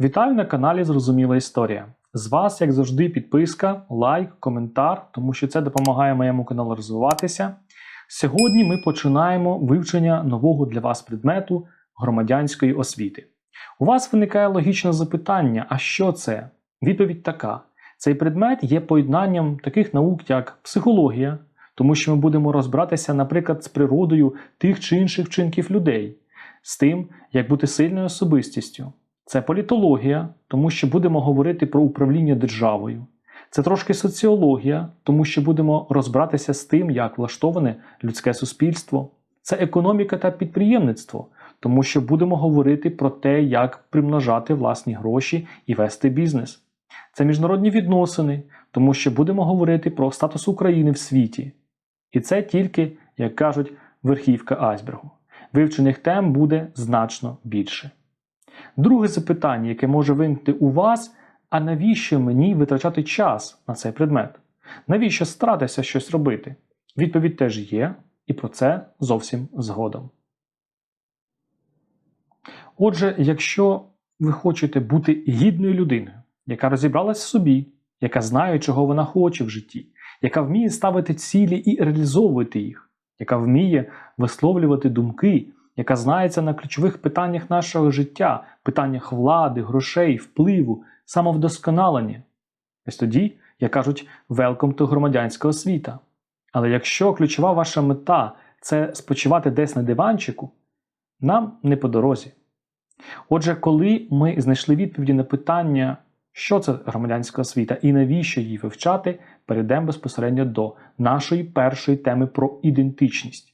Вітаю на каналі Зрозуміла Історія. З вас, як завжди, підписка, лайк, коментар, тому що це допомагає моєму каналу розвиватися. Сьогодні ми починаємо вивчення нового для вас предмету громадянської освіти. У вас виникає логічне запитання: а що це? Відповідь така: цей предмет є поєднанням таких наук, як психологія, тому що ми будемо розбиратися, наприклад, з природою тих чи інших вчинків людей, з тим, як бути сильною особистістю. Це політологія, тому що будемо говорити про управління державою. Це трошки соціологія, тому що будемо розбиратися з тим, як влаштоване людське суспільство. Це економіка та підприємництво, тому що будемо говорити про те, як примножати власні гроші і вести бізнес. Це міжнародні відносини, тому що будемо говорити про статус України в світі. І це тільки, як кажуть, верхівка айсбергу. Вивчених тем буде значно більше. Друге запитання, яке може виникти у вас, а навіщо мені витрачати час на цей предмет? Навіщо старатися щось робити? Відповідь теж є, і про це зовсім згодом. Отже, якщо ви хочете бути гідною людиною, яка розібралась в собі, яка знає, чого вона хоче в житті, яка вміє ставити цілі і реалізовувати їх, яка вміє висловлювати думки, яка знається на ключових питаннях нашого життя, питаннях влади, грошей, впливу, самовдосконалення. Ось тоді, як кажуть, welcome to громадянська освіта. Але якщо ключова ваша мета це спочивати десь на диванчику, нам не по дорозі. Отже, коли ми знайшли відповіді на питання, що це громадянська освіта і навіщо її вивчати, перейдемо безпосередньо до нашої першої теми про ідентичність.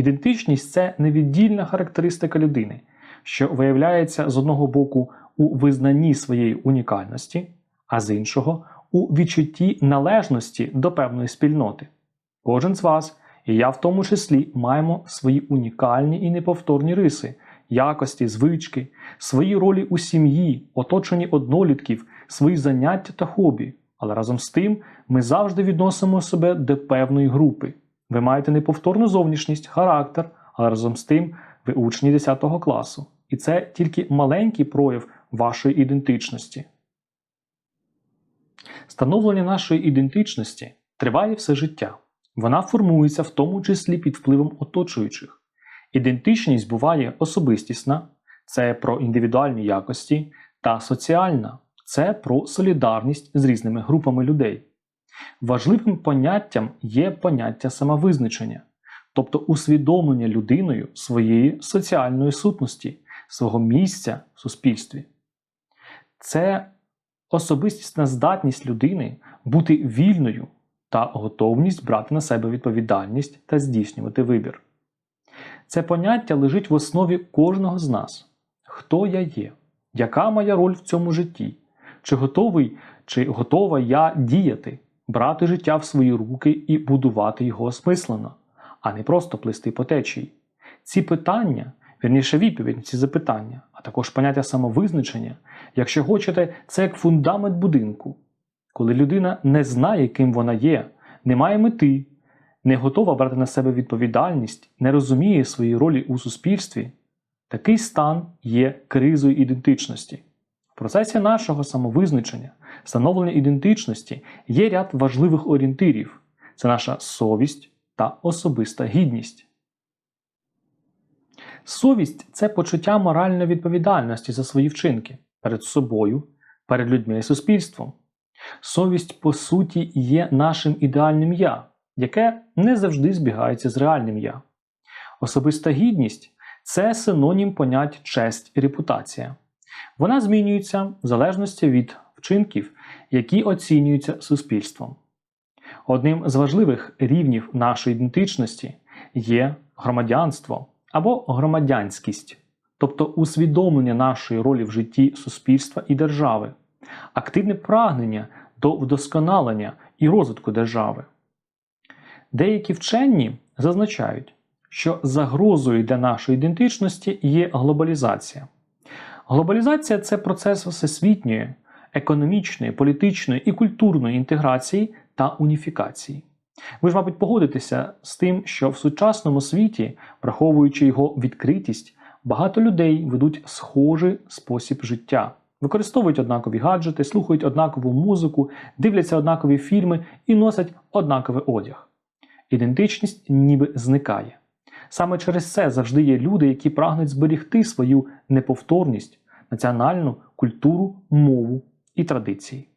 Ідентичність це невіддільна характеристика людини, що виявляється з одного боку у визнанні своєї унікальності, а з іншого у відчутті належності до певної спільноти. Кожен з вас, і я в тому числі, маємо свої унікальні і неповторні риси, якості, звички, свої ролі у сім'ї, оточені однолітків, свої заняття та хобі. Але разом з тим ми завжди відносимо себе до певної групи. Ви маєте неповторну зовнішність, характер, але разом з тим ви учні 10 класу. І це тільки маленький прояв вашої ідентичності. Становлення нашої ідентичності триває все життя. Вона формується в тому числі під впливом оточуючих. Ідентичність буває особистісна, це про індивідуальні якості, та соціальна це про солідарність з різними групами людей. Важливим поняттям є поняття самовизначення, тобто усвідомлення людиною своєї соціальної сутності, свого місця в суспільстві. Це особистісна здатність людини бути вільною та готовність брати на себе відповідальність та здійснювати вибір. Це поняття лежить в основі кожного з нас. Хто я є? Яка моя роль в цьому житті? Чи готовий, чи готова я діяти, брати життя в свої руки і будувати його осмислено, а не просто плисти по течії? Ці питання, вірніше відповідь на ці запитання, а також поняття самовизначення, якщо хочете, це як фундамент будинку. Коли людина не знає, ким вона є, не має мети, не готова брати на себе відповідальність, не розуміє своєї ролі у суспільстві, такий стан є кризою ідентичності. Процесі нашого самовизначення, становлення ідентичності є ряд важливих орієнтирів це наша совість та особиста гідність. Совість це почуття моральної відповідальності за свої вчинки перед собою, перед людьми і суспільством. Совість, по суті, є нашим ідеальним я, яке не завжди збігається з реальним я. Особиста гідність це синонім понять честь і репутація. Вона змінюється в залежності від вчинків, які оцінюються суспільством. Одним з важливих рівнів нашої ідентичності є громадянство або громадянськість, тобто усвідомлення нашої ролі в житті суспільства і держави, активне прагнення до вдосконалення і розвитку держави. Деякі вчені зазначають, що загрозою для нашої ідентичності є глобалізація. Глобалізація це процес всесвітньої, економічної, політичної і культурної інтеграції та уніфікації. Ви ж, мабуть, погодитеся з тим, що в сучасному світі, враховуючи його відкритість, багато людей ведуть схожий спосіб життя, використовують однакові гаджети, слухають однакову музику, дивляться однакові фільми і носять однаковий одяг. Ідентичність ніби зникає. Саме через це завжди є люди, які прагнуть зберігти свою неповторність, національну культуру, мову і традиції.